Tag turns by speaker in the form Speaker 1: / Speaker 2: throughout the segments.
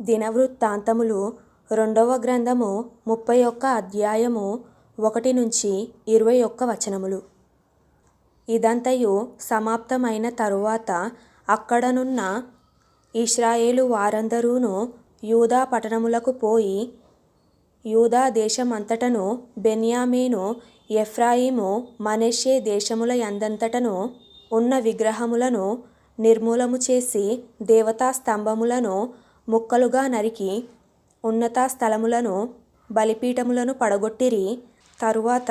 Speaker 1: దినవృత్తాంతములు రెండవ గ్రంథము ముప్పై ఒక్క అధ్యాయము ఒకటి నుంచి ఇరవై ఒక్క వచనములు. ఇదంతయు సమాప్తమైన తరువాత అక్కడనున్న ఇస్రాయేలు వారందరూను యూదా పట్టణములకు పోయి యూదా దేశమంతటను బెన్యామీను ఎఫ్రాయిము మనష్షే దేశముల యందంతటను ఉన్న విగ్రహములను నిర్మూలము చేసి దేవతా స్తంభములను ముక్కలుగా నరికి ఉన్నత స్థలములను బలిపీఠములను పడగొట్టిరి. తరువాత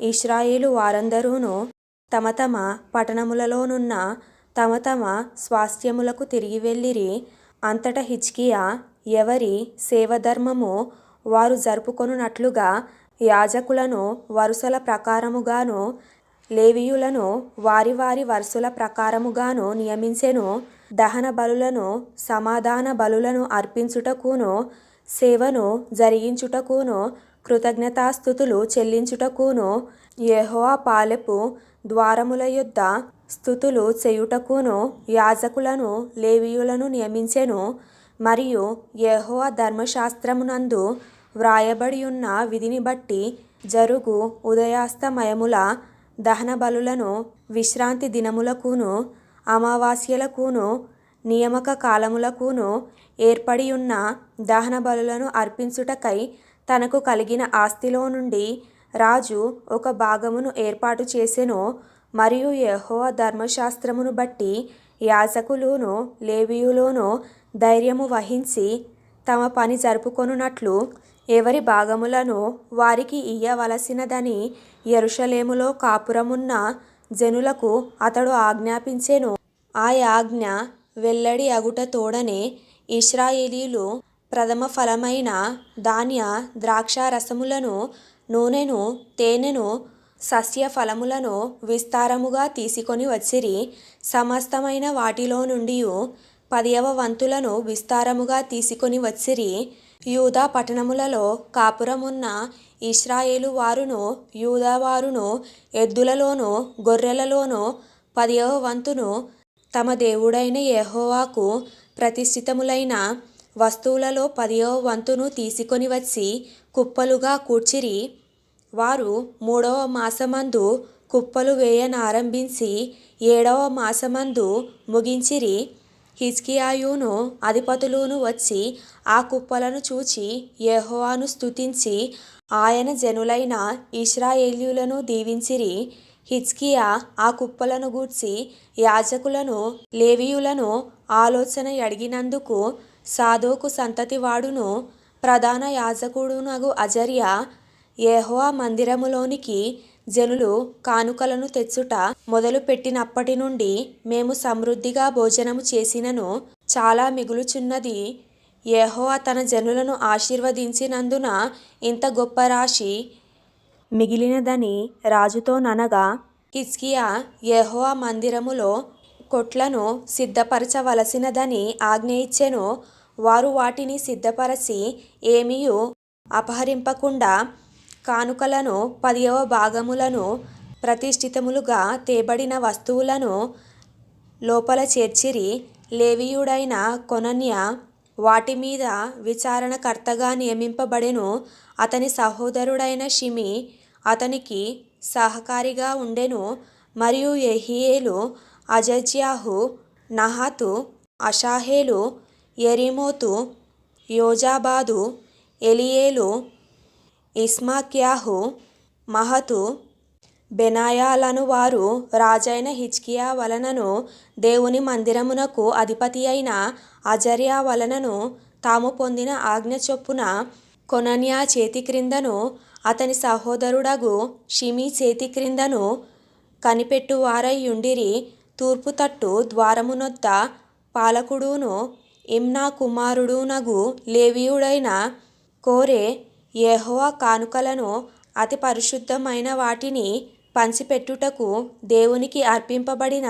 Speaker 1: ఇస్రాయేలు వారందరూను తమ తమ పట్టణములలోనున్న తమ తమ స్వాస్థ్యములకు తిరిగి వెళ్ళిరి. అంతట హిచ్కియా ఎవరి సేవధర్మము వారు జరుపుకొనున్నట్లుగా యాజకులను వరుసల ప్రకారముగాను లేవీయులను వారి వారి వరుసల ప్రకారముగాను నియమించెను. దహన బలులను సమాధాన బలులను అర్పించుటకును సేవను జరిగించుటకును కృతజ్ఞతాస్థుతులు చెల్లించుటకును యెహోవా పాలెపు ద్వారముల యొద్ద స్థుతులు చేయుటకును యాజకులను లేవీయులను నియమించెను మరియు యెహోవా ధర్మశాస్త్రమునందు వ్రాయబడియున్న విధిని బట్టి జరుగు ఉదయాస్తమయముల దహన బలులను విశ్రాంతి దినములకును అమావాస్యలకును నియామక కాలములకును ఏర్పడియున్న దహనబలులను అర్పించుటకై తనకు కలిగిన ఆస్తిలో నుండి రాజు ఒక భాగమును ఏర్పాటు చేసెను. మరియు యెహోవా ధర్మశాస్త్రమును బట్టి యాజకులును లేవీయులును ధైర్యము వహించి తమ పని జరుపుకొనున్నట్లు ఎవరి భాగములను వారికి ఇయ్యవలసినదని ఎరుషలేములో కాపురమున్న జనులకు అతడు ఆజ్ఞాపించెను. ఆ ఆజ్ఞ వెల్లడి అగుట తోడనే ఇశ్రాయేలీయులు ప్రథమ ఫలమైన ధాన్య ద్రాక్ష రసములను నూనెను తేనెను సస్య ఫలములను విస్తారముగా తీసుకొని వచ్చిరి. సమస్తమైన వాటిలో నుండి పదియవ వంతులను విస్తారముగా తీసుకొని వచ్చిరి. యూదా పట్టణములలో కాపురమున్న ఇశ్రాయేలు వారును యూదావారును ఎద్దులలోను గొర్రెలలోను పదియవ వంతును తమ దేవుడైన యెహోవాకు ప్రతిష్ఠితములైన వస్తువులలో పదియవ వంతును తీసుకొని వచ్చి కుప్పలుగా కూర్చిరి. వారు మూడవ మాసమందు కుప్పలు వేయనారంభించి ఏడవ మాసమందు ముగించిరి. హిజ్కియాయును అధిపతులును వచ్చి ఆ కుప్పలను చూచి యెహోవాను స్తుతించి ఆయన జనులైన ఇశ్రాయేలీయులను దీవించిరి. హిజ్కియా ఆ కుప్పలను గూర్చి యాజకులను లేవీయులను ఆలోచన అడిగినందుకు సాదోకు సంతతివాడును ప్రధాన యాజకుడునగు అజర్య యెహోవా మందిరములోనికి జనులు కానుకలను తెచ్చుట మొదలుపెట్టినప్పటి నుండి మేము సమృద్ధిగా భోజనము చేసినను చాలా మిగులుచున్నది. యెహోవా తన జనులను ఆశీర్వదించినందున ఇంత గొప్ప రాశి మిగిలినదని రాజుతోననగా కిస్కియా యెహోవా మందిరములో కొట్లను సిద్ధపరచవలసినదని ఆజ్ఞ ఇచ్చెను వారు వాటిని సిద్ధపరచి ఏమీయు అపహరింపకుండా కానుకలను పదియవ భాగములను ప్రతిష్ఠితములుగా తేబడిన వస్తువులను లోపల చేర్చిరి. లేవీయుడైన కొనన్య వాటి మీద విచారణకర్తగా నియమింపబడెను. అతని సహోదరుడైన షిమి అతనికి సహకారిగా ఉండెను. మరియు ఎహియేలు అజజ్యాహు నహాతు అషాహేలు ఎరిమోతు యోజాబాదు ఎలియేలు ఇస్మాక్యాహు మహతు బెనాయాలను వారు రాజైన హిజ్కియా వలనను దేవుని మందిరమునకు అధిపతి అయిన అజర్యా వలనను తాము పొందిన ఆజ్ఞ చొప్పున కొనన్యా చేతి క్రిందను అతని సహోదరుడగు షిమీ చేతి క్రిందను కనిపెట్టువారయ్యుండిరి తూర్పు తట్టు ద్వారమునొద్ద పాలకుడును ఇమ్నా కుమారుడునగు లేవీయుడైన కోరే యెహోవా కానుకలను అతి పరిశుద్ధమైన వాటిని పంచిపెట్టుటకు దేవునికి అర్పింపబడిన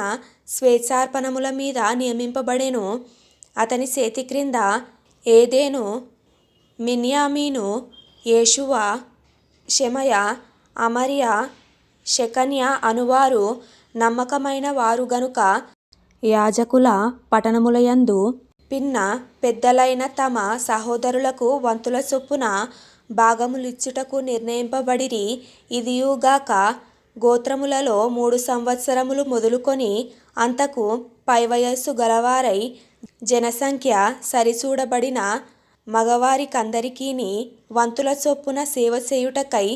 Speaker 1: స్వేచ్ఛార్పణముల మీద నియమింపబడెను. అతని చేతి క్రింద ఏదేను? మిన్యామీను యేషువ షెమయ అమర్య శకన్య అనువారు నమ్మకమైన వారు గనుక యాజకుల పట్టణములయందు పిన్న పెద్దలైన తమ సహోదరులకు వంతుల చొప్పున భాగములిచ్చుటకు నిర్ణయింపబడిరి. ఇదియుగాక గోత్రములలో మూడు సంవత్సరములు మొదలుకొని అంతకు పైవయస్సు గలవారై జనసంఖ్య సరిచూడబడిన మగవారికందరికిని వంతుల చొప్పున సేవ చేయుటకై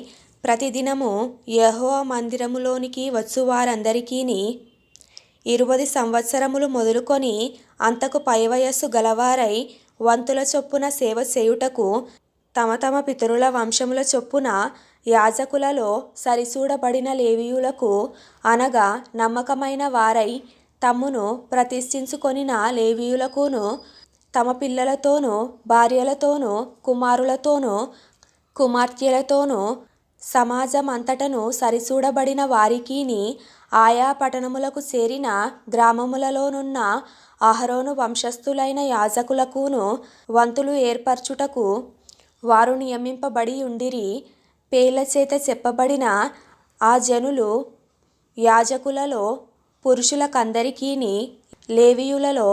Speaker 1: ప్రతిదినము యహో మందిరములోనికి వచ్చువారందరికిని ఇరువది సంవత్సరములు మొదలుకొని అంతకు పైవయస్సు గలవారై వంతుల చొప్పున సేవ చేయుటకు తమ తమ పితరుల వంశముల చొప్పున యాజకులలో సరిసూడబడిన లేవీయులకు అనగా నమ్మకమైన వారై తమ్మును ప్రతిష్ఠించుకొనిన లేవీయులకును తమ పిల్లలతోనూ భార్యలతోనూ కుమారులతోనూ కుమార్తెలతోనూ సమాజమంతటను సరిసూడబడిన వారికిని ఆయా పట్టణములకు చేరిన గ్రామములలోనున్న అహరోను వంశస్థులైన యాజకులకును వంతులు ఏర్పరచుటకు వారు నియమింపబడి ఉండిరి. పేలచేత చెప్పబడిన ఆ జనులు యాజకులలో పురుషులకందరికీని లేవీయులలో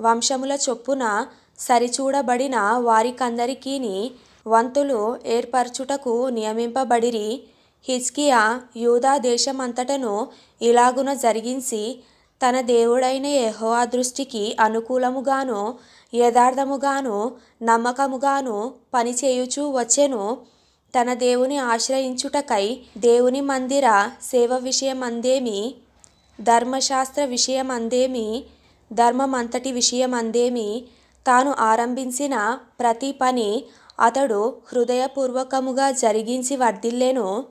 Speaker 1: వంశముల చొప్పున సరిచూడబడిన వారికందరికీని వంతులు ఏర్పరచుటకు నియమింపబడిరి. హిజ్కియా యూదా దేశమంతటను ఇలాగున జరిగించి తన దేవుడైన యెహోవా దృష్టికి అనుకూలముగాను యథార్థముగాను నమ్మకముగాను పనిచేయుచూ వచ్చెను. తన దేవుని ఆశ్రయించుటకై దేవుని మందిర సేవ విషయమందేమి ధర్మశాస్త్ర విషయమందేమి ధర్మమంతటి విషయమందేమి తాను ఆరంభించిన ప్రతి పని అతడు హృదయపూర్వకముగా జరిగించి వర్ధిల్లెను.